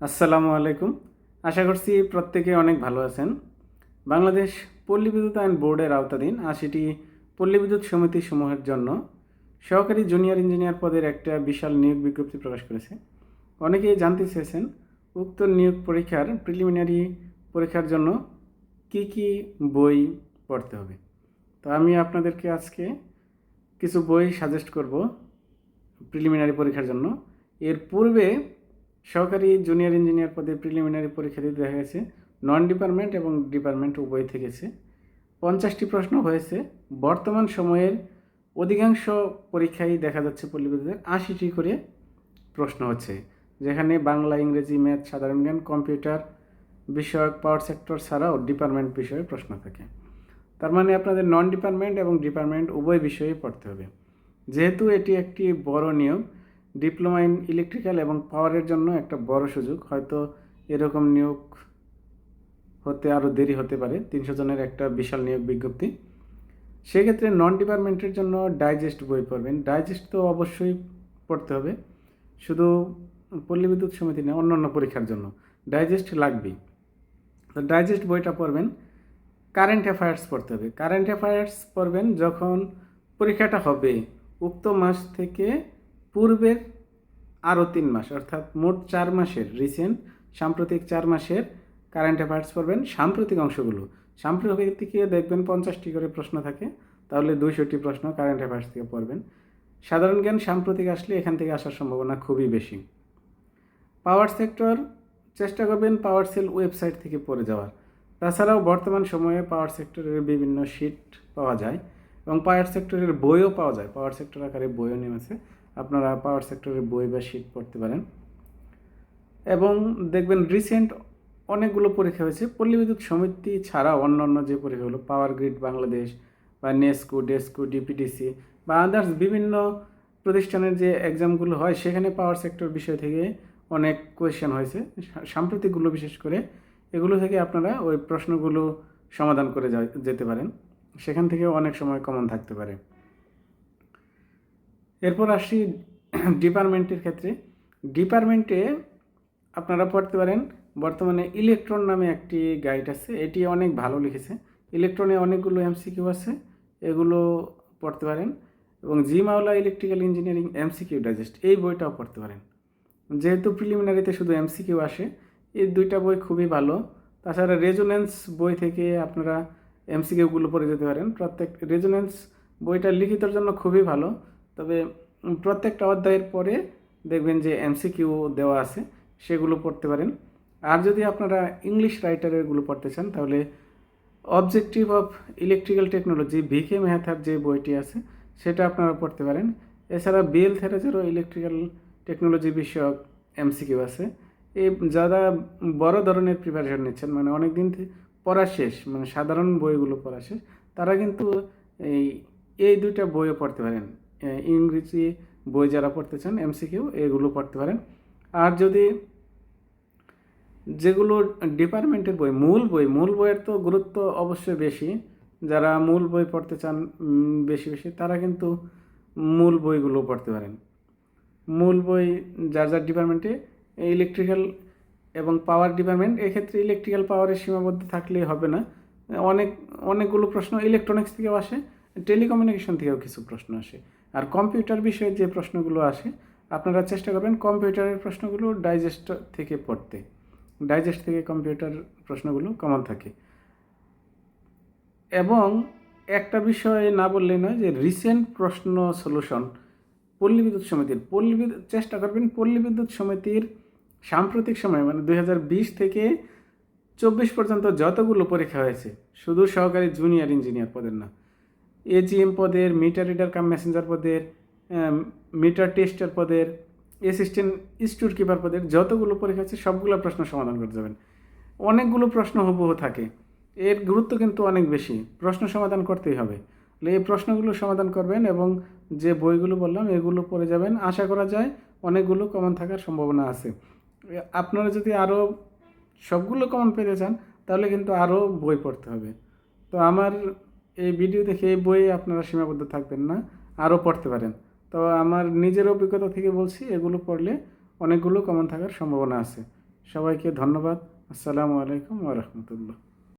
আসসালামু আলাইকুম। আশা করছি প্রত্যেকে অনেক ভালো আছেন। বাংলাদেশ পল্লী বিদ্যুৎ আইন বোর্ডের আওতাধীন আশিটি পল্লী বিদ্যুৎ সমিতি সমূহের জন্য সহকারী জুনিয়র ইঞ্জিনিয়ার পদের একটা বিশাল নিয়োগ বিজ্ঞপ্তি প্রকাশ করেছে। অনেকেই জানতে চেয়েছেন, উক্ত নিয়োগ পরীক্ষার প্রিলিমিনারি পরীক্ষার জন্য কি কি বই পড়তে হবে। তো আমি আপনাদেরকে আজকে কিছু বই সাজেস্ট করব প্রিলিমিনারি পরীক্ষার জন্য। এর পূর্বে সহকারী জুনিয়র ইঞ্জিনিয়ার পদে প্রিলিমিনারি পরীক্ষা দিতে দেখা গেছে। নন ডিপার্টমেন্ট এবং ডিপার্টমেন্ট উভয় থেকেছে। পঞ্চাশটি প্রশ্ন হয়েছে। বর্তমান সময়ের অধিকাংশ পরীক্ষায় দেখা যাচ্ছে পল্লীবিদ্যুতের আশিটি করে প্রশ্ন হচ্ছে, যেখানে বাংলা, ইংরেজি, ম্যাথ, সাধারণ জ্ঞান, কম্পিউটার বিষয়ক পাওয়ার সেক্টর ছাড়াও ডিপার্টমেন্ট বিষয়ে প্রশ্ন থাকে। তার মানে আপনাদের নন ডিপার্টমেন্ট এবং ডিপার্টমেন্ট উভয় বিষয়ে পড়তে হবে। যেহেতু এটি একটি বড় নিয়োগ ডিপ্লোমা ইন ইলেকট্রিক্যাল এবং পাওয়ারের জন্য একটা বড় সুযোগ। হয়তো এরকম নিয়োগ হতে আরও দেরি হতে পারে, তিনশো জনের একটা বিশাল নিয়োগ বিজ্ঞপ্তি। সেক্ষেত্রে নন ডিপার্টমেন্টের জন্য ডাইজেস্ট বই পড়বেন। ডাইজেস্ট তো অবশ্যই পড়তে হবে। শুধু পল্লী বিদ্যুৎ সমিতি না অন্য অন্য পরীক্ষার জন্য। ডাইজেস্ট লাগবেই। তো ডাইজেস্ট বইটা পড়বেন। কারেন্ট অ্যাফায়ার্স পড়তে হবে। কারেন্ট অ্যাফায়ার্স পড়বেন যখন পরীক্ষাটা হবে, উক্ত মাস থেকে পূর্বের আরও তিন মাস, অর্থাৎ মোট চার মাসের রিসেন্ট সাম্প্রতিক চার মাসের কারেন্ট অ্যাফেয়ার্স পড়বেন। সাম্প্রতিক অংশগুলো, সাম্প্রতিক থেকে দেখবেন পঞ্চাশটি করে প্রশ্ন থাকে, তাহলে দুইশোটি প্রশ্ন কারেন্ট অ্যাফেয়ার্স থেকে পড়বেন। সাধারণ জ্ঞান সাম্প্রতিক আসলে এখান থেকে আসার সম্ভাবনা খুবই বেশি। পাওয়ার সেক্টর চেষ্টা করবেন পাওয়ার সেল ওয়েবসাইট থেকে পড়ে যাওয়ার। তাছাড়াও বর্তমান সময়ে পাওয়ার সেক্টরের বিভিন্ন শিট পাওয়া যায় এবং পাওয়ার সেক্টরের বইও পাওয়া যায়। পাওয়ার সেক্টর আকারে বইও নেমেছে। আপনারা পাওয়ার সেক্টরের বই বা শিট পড়তে পারেন। এবং দেখবেন রিসেন্ট অনেকগুলো পরীক্ষা হয়েছে। পল্লী বিদ্যুৎ সমিতি ছাড়া অন্য অন্য যে পরীক্ষাগুলো পাওয়ার গ্রিড বাংলাদেশ বা নেস্কো ডেস্কো ডিপিডিসি বা আদার্স বিভিন্ন প্রতিষ্ঠানের যে এক্সামগুলো হয়, সেখানে পাওয়ার সেক্টর বিষয় থেকে অনেক কোয়েশ্চেন হয়েছে। সাম্প্রতিকগুলো বিশেষ করে এগুলো থেকে আপনারা ওই প্রশ্নগুলো সমাধান করে যেতে পারেন। সেখান থেকে অনেক সময় কমন থাকতে পারে। এরপর আসি ডিপার্টমেন্টের ক্ষেত্রে। ডিপার্টমেন্টে আপনারা পড়তে পারেন, বর্তমানে ইলেকট্রন নামে একটি গাইড আছে, এটি অনেক ভালো লিখেছে। ইলেকট্রনে অনেকগুলো এমসিকিউ আছে, এগুলো পড়তে পারেন এবং জি মাওলা ইলেকট্রিক্যাল ইঞ্জিনিয়ারিং এমসিকিউ ডাইজেস্ট, এই বইটাও পড়তে পারেন। যেহেতু প্রিলিমিনারিতে শুধু এমসিকিউ আসে, এই দুইটা বই খুবই ভালো। তাছাড়া রেজোনেন্স বই থেকে আপনারা এমসিকিউগুলো পড়ে যেতে পারেন। প্রত্যেক রেজোনেন্স বইটা লিখিতর জন্য খুবই ভালো। তবে প্রত্যেকটা অধ্যায়ের পরে দেখবেন যে এমসিকিউ দেওয়া আছে সেগুলো পড়তে পারেন। আর যদি আপনারা ইংলিশ রাইটারেরগুলো পড়তে চান তাহলে objective of electrical technology V K মেহতার যে বইটি আছে সেটা আপনারা পড়তে পারেন। এছাড়া বিএল থেরাজেরও ইলেকট্রিক্যাল টেকনোলজি বিষয়ক এমসিকিউ আছে। এই যারা বড় ধরনের প্রিপারেশন নিচ্ছেন মানে অনেক দিন পড়া শেষ মানে সাধারণ বইগুলো পড়া শেষ তারা কিন্তু এই এই দুইটা বইও পড়তে পারেন। এ, ইংরেজি বই যারা পড়তে চান, এমসিকিউ, এগুলো পড়তে পারেন। আর যদি যেগুলো ডিপার্টমেন্টের বই, মূল বই, মূল বইয়ের তো গুরুত্ব অবশ্যই বেশি। যারা মূল বই পড়তে চান বেশি বেশি, তারা কিন্তু মূল বইগুলো পড়তে পারেন। মূল বই যার যার ডিপার্টমেন্টে ইলেকট্রিক্যাল এবং পাওয়ার ডিপার্টমেন্ট এক্ষেত্রে ইলেকট্রিক্যাল পাওয়ারের সীমাবদ্ধ থাকলেই হবে না। অনেক, অনেকগুলো প্রশ্ন ইলেকট্রনিক্স থেকেও আসে টেলিকমিউনিকেশন থেকেও কিছু প্রশ্ন আসে। আর কম্পিউটার বিষয়ে যে প্রশ্নগুলো আসে, আপনারা চেষ্টা করবেন কম্পিউটারের প্রশ্নগুলো ডাইজেস্ট থেকে পড়তে। ডাইজেস্ট থেকে কম্পিউটার প্রশ্নগুলো কমন থাকে। এবং একটা বিষয় না বললে নয় যে রিসেন্ট প্রশ্ন সলিউশন পল্লী বিদ্যুৎ সমিতির পল্লী বিদ্যুৎ চেষ্টা করবেন পল্লী বিদ্যুৎ সমিতির সাম্প্রতিক সময় মানে দু হাজার বিশ থেকে চব্বিশ পর্যন্ত যতগুলো পরীক্ষা হয়েছে, শুধু সহকারী জুনিয়র ইঞ্জিনিয়ার পদের না এজিএম পদের মিটার রিডার কাম মেসেঞ্জার পদের মিটার টেস্টার পদের অ্যাসিস্ট্যান্ট স্টোর কিপার পদের, যতগুলো পরীক্ষা আছে সবগুলো প্রশ্ন সমাধান করতে যাবেন অনেকগুলো প্রশ্ন হুবহু থাকে। এর গুরুত্ব কিন্তু অনেক বেশি। প্রশ্ন সমাধান করতেই হবে। এই প্রশ্নগুলো সমাধান করবেন এবং যে বইগুলো বললাম, এগুলো পড়ে যাবেন। আশা করা যায় অনেকগুলো কমন থাকার সম্ভাবনা আছে। আপনারা যদি আরও সবগুলো কমন পেতে চান, তাহলে কিন্তু আরও বই পড়তে হবে। তো আমার এই ভিডিও দেখে এই বই আপনারা সীমাবদ্ধ থাকবেন না, আরও পড়তে পারেন। তো আমার নিজের অভিজ্ঞতা থেকে বলছি, এগুলো পড়লে অনেকগুলো কমন থাকার সম্ভাবনা আছে। সবাইকে ধন্যবাদ। আসসালামু আলাইকুম ওরহমতুল্লাহ